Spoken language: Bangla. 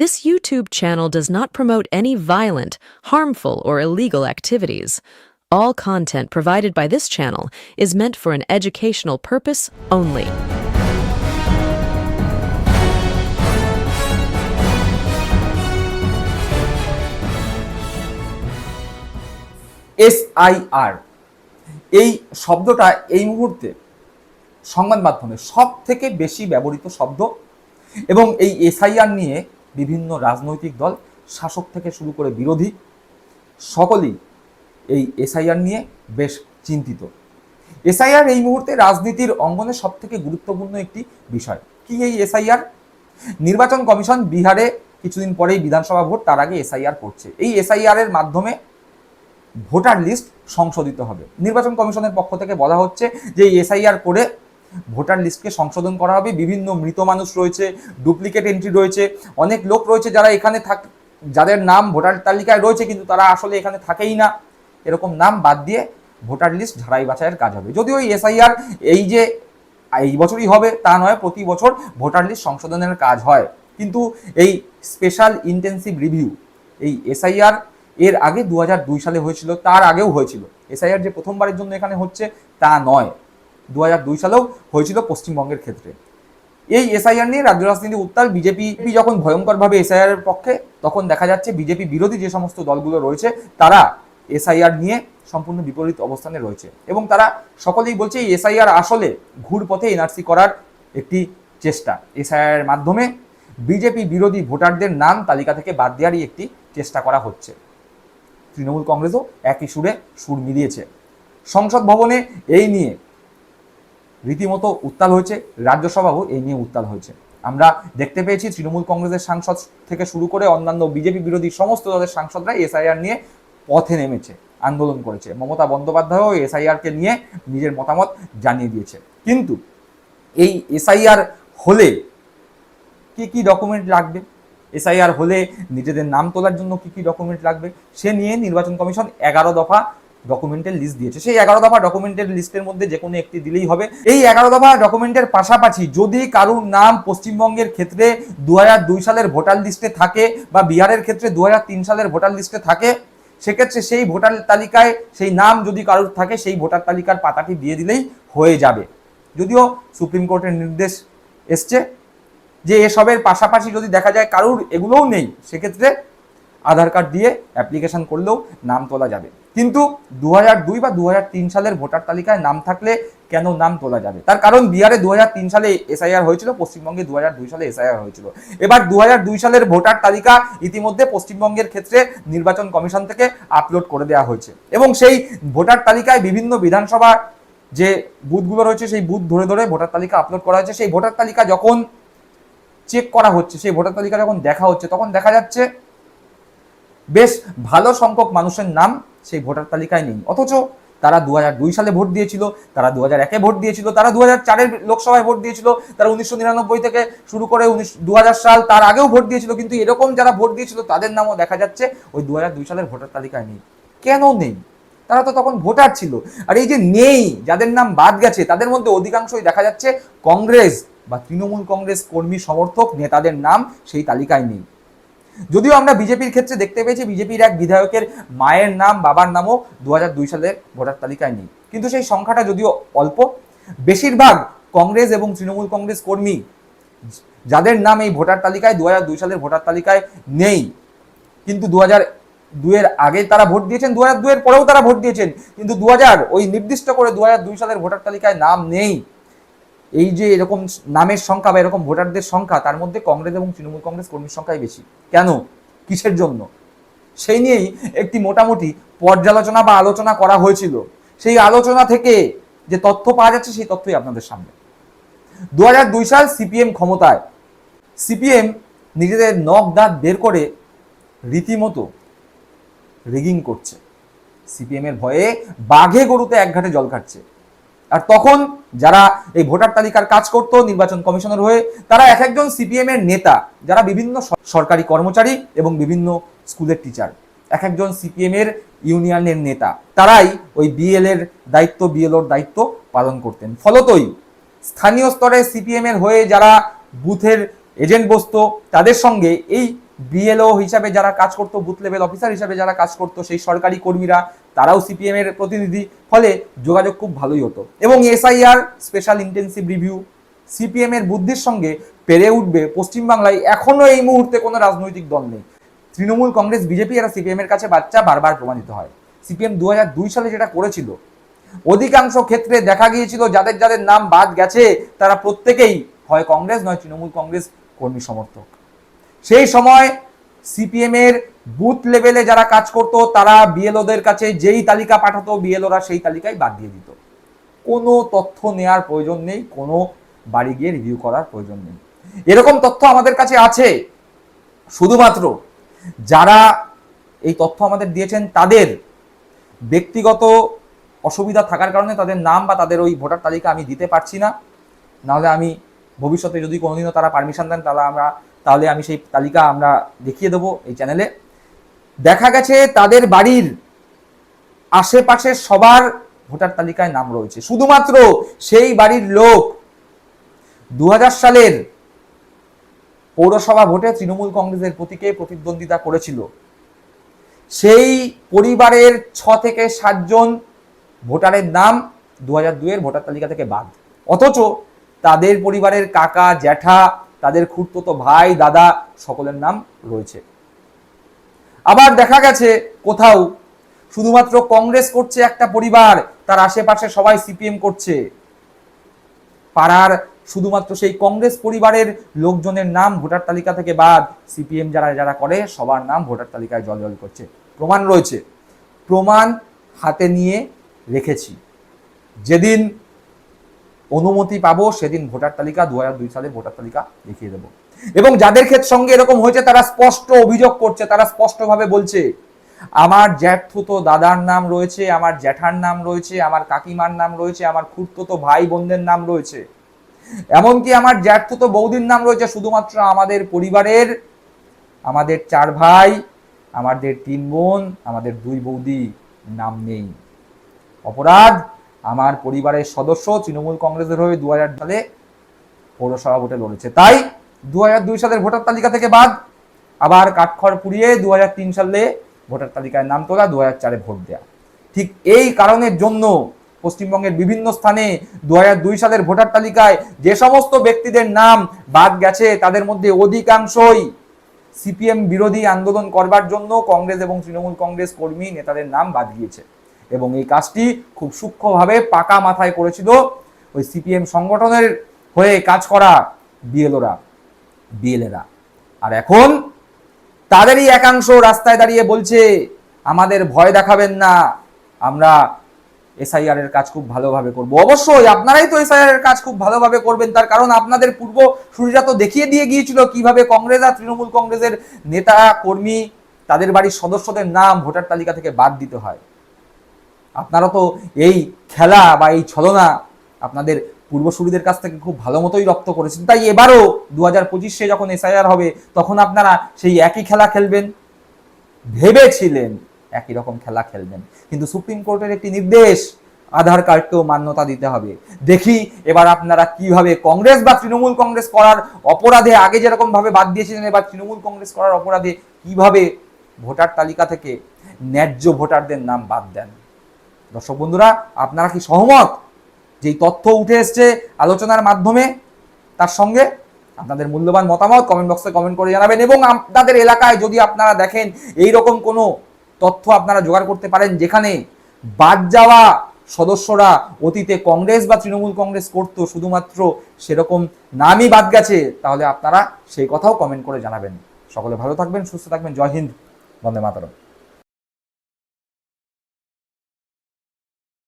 This YouTube channel does not promote any violent, harmful, or illegal activities. All content provided by this channel is meant for an educational purpose only. SIR এই শব্দটা এই মুহূর্তে সংবাদ মাধ্যমে সব থেকে বেশি ব্যবহৃত শব্দ এবং এই এসআইআর নিয়ে বিভিন্ন রাজনৈতিক দল শাসক থেকে শুরু করে বিরোধী সকলেই এই এসআইআর নিয়ে বেশ চিন্তিত। এসআইআর এই মুহূর্তে রাজনীতির অঙ্গনে সব থেকে গুরুত্বপূর্ণ একটি বিষয়। কি এই এসআইআর? নির্বাচন কমিশন বিহারে কিছুদিন পরেই বিধানসভা ভোট, তার আগে এসআইআর করছে। এই এসআইআর এর মাধ্যমে ভোটার লিস্ট সংশোধিত হবে। নির্বাচন কমিশনের পক্ষ থেকে বলা হচ্ছে যে এই এসআইআর করে ভোটার লিস্টকে সংশোধন করা হবে। বিভিন্ন মৃত মানুষ রয়েছে, ডুপ্লিকেট এন্ট্রি রয়েছে, অনেক লোক রয়েছে যারা এখানে থাক যাদের নাম ভোটার তালিকায় রয়েছে কিন্তু তারা আসলে এখানে থাকেই না। এরকম নাম বাদ দিয়ে ভোটার লিস্ট ঝাড়াই বাছাইয়ের কাজ হবে। যদিও এই এসআইআর এই যে এই বছরই হবে, তা নয়, প্রতি বছর ভোটার লিস্ট সংশোধনের কাজ হয়। কিন্তু এই স্পেশাল ইন্টেন্সিভ রিভিউ এই এসআইআর এর আগে দু হাজার দুই সালে হয়েছিল, তার আগেও হয়েছিল। এসআইআর যে প্রথমবারের জন্য এখানে হচ্ছে, তা নয়। দু দুই সালেও হয়েছিল পশ্চিমবঙ্গের ক্ষেত্রে। এই এসআইআর নিয়ে রাজ্য রাজনীতি উত্তাল, বিজেপি যখন ভয়ঙ্করভাবে এসআইআর এর পক্ষে, তখন দেখা যাচ্ছে বিজেপি বিরোধী যে সমস্ত দলগুলো রয়েছে, তারা এসআইআর নিয়ে সম্পূর্ণ বিপরীত অবস্থানে রয়েছে। এবং তারা সকলেই বলছে এই এসআইআর আসলে ঘুরপথে এনআরসি করার একটি চেষ্টা। এসআইআর মাধ্যমে বিজেপি বিরোধী ভোটারদের নাম তালিকা থেকে বাদ দেওয়ারই একটি চেষ্টা করা হচ্ছে। তৃণমূল কংগ্রেসও একই সুরে সুর মিলিয়েছে। সংসদ ভবনে এই নিয়ে রীতিমতো উত্তাল হয়েছে, রাজ্যসভাও এই নিয়ে উত্তাল হয়েছে। আমরা দেখতে পেয়েছি তৃণমূল কংগ্রেসের সাংসদ থেকে শুরু করে অন্যান্য বিজেপি বিরোধী সমস্ত দলের সাংসদরা এসআইআর নিয়ে পথে নেমেছে, আন্দোলন করেছে। মমতা বন্দ্যোপাধ্যায়ও এসআইআরকে নিয়ে নিজের মতামত জানিয়ে দিয়েছে। কিন্তু এই এসআইআর হলে কি কি ডকুমেন্ট লাগবে? এসআইআর হলে নিজেদের নাম তোলার জন্য কি কি ডকুমেন্ট লাগবে? সে নিয়ে নির্বাচন কমিশন এগারো দফা ডকুমেন্টের লিস্ট দিয়েছে। সেই এগারো দফা ডকুমেন্টের লিস্টের মধ্যে যে কোনো একটি দিলেই হবে। এই এগারো দফা ডকুমেন্টের পাশাপাশি যদি কারুর নাম পশ্চিমবঙ্গের ক্ষেত্রে দু হাজার দুই সালের ভোটার লিস্টে থাকে বা বিহারের ক্ষেত্রে দু হাজার তিন সালের ভোটার লিস্টে থাকে, সেক্ষেত্রে সেই ভোটার তালিকায় সেই নাম যদি কারুর থাকে, সেই ভোটার তালিকার পাতাটি দিয়ে দিলেই হয়ে যাবে। যদিও সুপ্রিম কোর্টের নির্দেশ এসছে যে এসবের পাশাপাশি যদি দেখা যায় কারুর এগুলোও নেই, সেক্ষেত্রে আধার কার্ড দিয়ে অ্যাপ্লিকেশন করলেও নাম তোলা যাবে। কিন্তু দু দুই বা দু হাজার তিন সালের ভোটার তালিকায় নাম থাকলে কেন নাম তোলা যাবে? তার কারণ বিহারে দু হাজার তিন সালে এসআইআর হয়েছিল, পশ্চিমবঙ্গে দুহাজার দুই সালে এসআইআর হয়েছিল। এবার দুহাজার দুই সালের ভোটার তালিকা ইতিমধ্যে পশ্চিমবঙ্গের ক্ষেত্রে নির্বাচন কমিশন থেকে আপলোড করে দেওয়া হয়েছে। এবং সেই ভোটার তালিকায় বিভিন্ন বিধানসভা যে বুথগুলো রয়েছে, সেই বুথ ধরে ধরে ভোটার তালিকা আপলোড করা হয়েছে। সেই ভোটার তালিকা যখন চেক করা হচ্ছে, সেই ভোটার তালিকা যখন দেখা হচ্ছে, তখন দেখা যাচ্ছে বেশ ভালো সংখ্যক মানুষের নাম সেই ভোটার তালিকায় নেই। অথচ তারা দু দুই সালে ভোট দিয়েছিল, তারা দু হাজার একে ভোট দিয়েছিল, তারা দু হাজার চারের লোকসভায় ভোট দিয়েছিল, তারা উনিশশো নিরানব্বই থেকে শুরু করে উনিশ দু সাল তার আগেও ভোট দিয়েছিল, কিন্তু এরকম যারা ভোট দিয়েছিল তাদের নামও দেখা যাচ্ছে ওই দু দুই সালের ভোটার তালিকায় নেই। কেন নেই? তারা তো তখন ভোটার ছিল। আর এই যে নেই, যাদের নাম বাদ গেছে, তাদের মধ্যে অধিকাংশই দেখা যাচ্ছে কংগ্রেস বা তৃণমূল কংগ্রেস কর্মী সমর্থক নেতাদের নাম সেই তালিকায় নেই। যদিও আমরা বিজেপির ক্ষেত্রে দেখতে পেয়েছি, বিজেপির এক বিধায়কের মায়ের নাম, বাবার নামও দু সালের ভোটার তালিকায় নেই। কিন্তু সেই সংখ্যাটা যদিও অল্প, বেশিরভাগ কংগ্রেস এবং তৃণমূল কংগ্রেস কর্মী যাদের নাম এই ভোটার তালিকায় দু দুই সালের ভোটার তালিকায় নেই। কিন্তু দু হাজার দুয়ের আগে তারা ভোট দিয়েছেন দু হাজার দুয়ের পরেও তারা ভোট দিয়েছেন। কিন্তু দু হাজার ওই নির্দিষ্ট করে দু হাজার দুই সালের ভোটার তালিকায় নাম নেই। এই যে এরকম নামের সংখ্যা বা এরকম ভোটারদের সংখ্যা, তার মধ্যে কংগ্রেস এবং তৃণমূল কংগ্রেস কর্মীর সংখ্যাই বেশি। কেন? কিসের জন্য? সেই নিয়েই একটি মোটামুটি পর্যালোচনা বা আলোচনা করা হয়েছিল। সেই আলোচনা থেকে যে তথ্য পাওয়া যাচ্ছে, সেই তথ্যই আপনাদের সামনে। দু দুই সাল সিপিএম ক্ষমতায়। সিপিএম নিজেদের নখ দাঁত বের করে রীতিমতো রিগিং করছে। সিপিএমের ভয়ে বাঘে গরুতে এক ঘাটে জল কাটছে আর তখন যারা এই ভোটার তালিকার কাজ করত, নির্বাচন কমিশনের হয়ে, তারা এক একজন সিপিএম এর নেতা, যারা বিভিন্ন সরকারি কর্মচারী এবং বিভিন্ন স্কুলের টিচার এক একজন সিপিএম এর ইউনিয়নের নেতা, তারাই ওই বিএল এর দায়িত্ব বিএলওর দায়িত্ব পালন করতেন। ফলতই স্থানীয় স্তরে সিপিএম এর হয়ে যারা বুথের এজেন্ট বসত, তাদের সঙ্গে এই বিএলও হিসাবে যারা কাজ করতো বুথ লেভেল অফিসার হিসাবে যারা কাজ করতো, সেই সরকারি কর্মীরা, তারাও সিপিএম এর প্রতিনিধি। ফলে যোগাযোগ খুব ভালোই হতো। এবং SIR special intensive review CPM এর বুদ্ধির সঙ্গে পেরে উঠবে পশ্চিমবাংলায় এখনও এই মুহূর্তে কোনো রাজনৈতিক দল নেই। তৃণমূল কংগ্রেস বিজেপি এরা সিপিএম এর কাছে বাচ্চা বারবার প্রমাণিত হয়। সিপিএম দু সালে যেটা করেছিল, অধিকাংশ ক্ষেত্রে দেখা গিয়েছিল যাদের যাদের নাম বাদ গেছে, তারা প্রত্যেকেই হয় কংগ্রেস, নয় তৃণমূল কংগ্রেস কর্মী সমর্থক। সেই সময় সিপিএম এর বুথ লেভেলে যারা কাজ করত, তারা বিএলওদের কাছে যেই তালিকা পাঠাতো বিএলওরা সেই তালিকায় বাদ দিয়ে দিত। কোনো তথ্য নেয়ার প্রয়োজন নেই, কোনো বাড়ি গিয়ে রিভিউ করার প্রয়োজন নেই। এরকম তথ্য আমাদের কাছে আছে। শুধুমাত্র যারা এই তথ্য আমাদের দিয়েছেন, তাদের ব্যক্তিগত অসুবিধা থাকার কারণে তাদের নাম বা তাদের ওই ভোটার তালিকা আমি দিতে পারছি না। নাহলে আমি ভবিষ্যতে যদি কোনোদিনও তারা পারমিশন দেন, তাহলে আমরা তাহলে আমি সেই তালিকা আমরা দেখিয়ে দেবো এই চ্যানেলে দেখা গেছে তাদের বাড়ির আশেপাশে সবার ভোটার তালিকায় নাম রয়েছে। শুধুমাত্র সেই বাড়ির লোক দু সালের পৌরসভা ভোটে তৃণমূল কংগ্রেসের প্রতীকে প্রতিদ্বন্দ্বিতা করেছিল। সেই পরিবারের ছ থেকে সাতজন ভোটারের নাম দু হাজার দুইয়ের ভোটার তালিকা থেকে বাদ। অথচ তাদের পরিবারের কাকা, জ্যাঠা তাদের খুঁড়তো ভাই, দাদা, সকলের নাম রয়েছে। আবার দেখা গেছে কোথাও শুধুমাত্র কংগ্রেস করছে একটা পরিবার, তার আশেপাশে সবাই সিপিএম করছে। পাড়ার শুধুমাত্র সেই কংগ্রেস পরিবারের লোকজনের নাম ভোটার তালিকা থেকে বাদ সিপিএম যারা যারা করে, সবার নাম ভোটার তালিকায় জল করছে। প্রমাণ রয়েছে। প্রমাণ হাতে নিয়ে রেখেছি। যেদিন অনুমতি পাবো, সেদিন ভোটার তালিকা দু দুই সালে ভোটার তালিকা দেখিয়ে দেবো। এবং যাদের ক্ষেত্রে সঙ্গে এরকম হয়েছে, তারা স্পষ্ট অভিযোগ করছে, তারা স্পষ্টভাবে বলছে, আমার জ্যাঠুতো দাদার নাম রয়েছে, আমার জ্যাঠার নাম রয়েছে, আমার কাকিমার নাম রয়েছে, আমার খুঁড়তো ভাই বোনদের নাম রয়েছে। এমনকি আমার জ্যাঠুতো বৌদির নাম রয়েছে, শুধুমাত্র আমাদের পরিবারের, আমাদের চার ভাই, আমাদের তিন বোন, আমাদের দুই বৌদি নাম নেই। অপরাধ আমার পরিবারের সদস্য তৃণমূল কংগ্রেসের হয়ে দু হাজার সালে পৌরসভা ভোটে লড়েছে। তাই দু হাজার দুই সালের ভোটার তালিকা থেকে বাদ আবার কাঠখড় পুড়িয়ে দু হাজার তিন সালে ভোটার তালিকায় নাম তোলা দু হাজার চারে ভোট দেয়া। ঠিক এই কারণের জন্য পশ্চিমবঙ্গের বিভিন্ন স্থানে দু হাজার দুই সালের ভোটার তালিকায় যে সমস্ত ব্যক্তিদের নাম বাদ গেছে, তাদের মধ্যে অধিকাংশই সিপিএম বিরোধী আন্দোলন করবার জন্য কংগ্রেস এবং তৃণমূল কংগ্রেস কর্মী নেতাদের নাম বাদ গিয়েছে। এবং এই কাজটি খুব সূক্ষ্মভাবে পাকা মাথায় করেছিল ওই সিপিএম সংগঠনের হয়ে কাজ করা বিএলওরা, বিএলএরা। আর এখন তাদেরই একাংশ রাস্তায় দাঁড়িয়ে বলছে, আমাদের ভয় দেখাবেন না, আমরা এসআইআর এর কাজ খুব ভালোভাবে করব। অবশ্যই আপনারাই তো এসআইআর এর কাজ খুব ভালোভাবে করবেন, তার কারণ আপনাদের পূর্ব সুরিরা তো দেখিয়ে দিয়ে গিয়েছিল কীভাবে কংগ্রেস আর তৃণমূল কংগ্রেসের নেতা, কর্মী, তাদের বাড়ির সদস্যদের নাম ভোটার তালিকা থেকে বাদ দিতে হয়। আপনারা তো এই খেলা বা এই ছলনা আপনাদের পূর্বসূরিদের কাছ থেকে খুব ভালো মতোই রপ্ত করেছেন। তাই এবারও দু হাজার পঁচিশে যখন এসআইআর হবে, তখন আপনারা সেই একই খেলা খেলবেন? ভেবেছিলেন একই রকম খেলা খেলবেন। কিন্তু সুপ্রিম কোর্টের একটি নির্দেশ, আধার কার্ডকেও মান্যতা দিতে হবে। দেখি এবার আপনারা কীভাবে কংগ্রেস বা তৃণমূল কংগ্রেস করার অপরাধে, আগে যেরকম ভাবে বাদ দিয়েছিলেন, এবার তৃণমূল কংগ্রেস করার অপরাধে কীভাবে ভোটার তালিকা থেকে ন্যায্য ভোটারদের নাম বাদ দেন? দর্শক বন্ধুরা, আপনারা কি সহমত যেই তথ্য উঠে এসছে আলোচনার মাধ্যমে? তার সঙ্গে আপনাদের মূল্যবান মতামত কমেন্ট বক্সে কমেন্ট করে জানাবেন এবং আপনাদের এলাকায় যদি আপনারা দেখেন এই রকম কোনো তথ্য আপনারা জোগাড় করতে পারেন যেখানে বাদ যাওয়া সদস্যরা অতীতে কংগ্রেস বা তৃণমূল কংগ্রেস করতো, শুধুমাত্র সেরকম নামই বাদ গেছে, তাহলে আপনারা সেই কথাও কমেন্ট করে জানাবেন। সকলে ভালো থাকবেন, সুস্থ থাকবেন। জয় হিন্দ, বন্দে মাতরম।